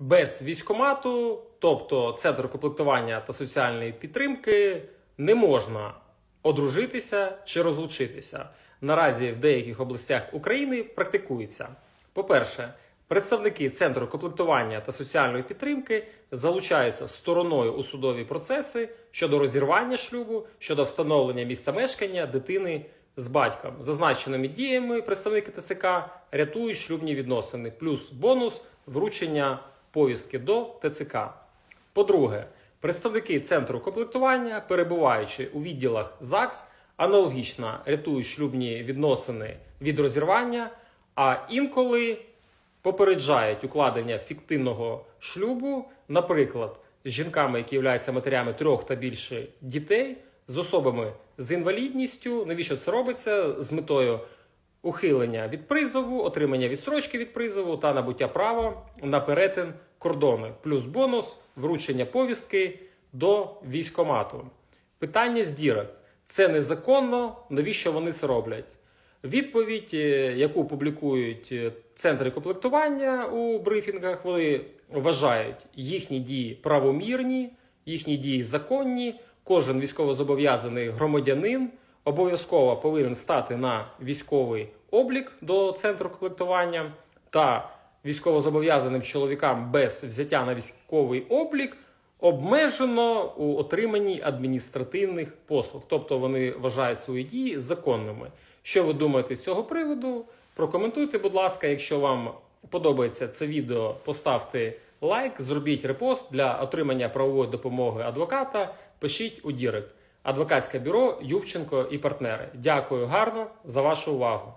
Без військомату, тобто центр комплектування та соціальної підтримки, не можна одружитися чи розлучитися. Наразі в деяких областях України практикується. По-перше, представники центру комплектування та соціальної підтримки залучаються стороною у судові процеси щодо розірвання шлюбу, щодо встановлення місця мешкання дитини з батьком. Зазначеними діями представники ТЦК рятують шлюбні відносини, плюс бонус вручення повістки до ТЦК. По-друге, представники центру комплектування, перебуваючи у відділах ЗАГС, аналогічно рятують шлюбні відносини від розірвання, а інколи попереджають укладення фіктивного шлюбу, наприклад, з жінками, які являються матерями трьох та більше дітей, з особами з інвалідністю. Навіщо це робиться? З метою ухилення від призову, отримання відстрочки від призову та набуття права на перетин кордону, плюс бонус вручення повістки до військомату. Питання з дірок. Це незаконно. Навіщо вони це роблять? Відповідь, е, яку публікують е, центри комплектування у брифінгах, вони вважають їхні дії правомірні, їхні дії законні. Кожен військовозобов'язаний громадянин обов'язково повинен стати на військовий облік до центру комплектування та військовозобов'язаним чоловікам без взяття на військовий облік обмежено у отриманні адміністративних послуг, тобто вони вважають свої дії законними. Що ви думаєте з цього приводу? Прокоментуйте, будь ласка, якщо вам подобається це відео, поставте лайк, зробіть репост для отримання правової допомоги адвоката. Пишіть у Дірект. Адвокатське бюро Ювченко і партнери. Дякую гарно за вашу увагу.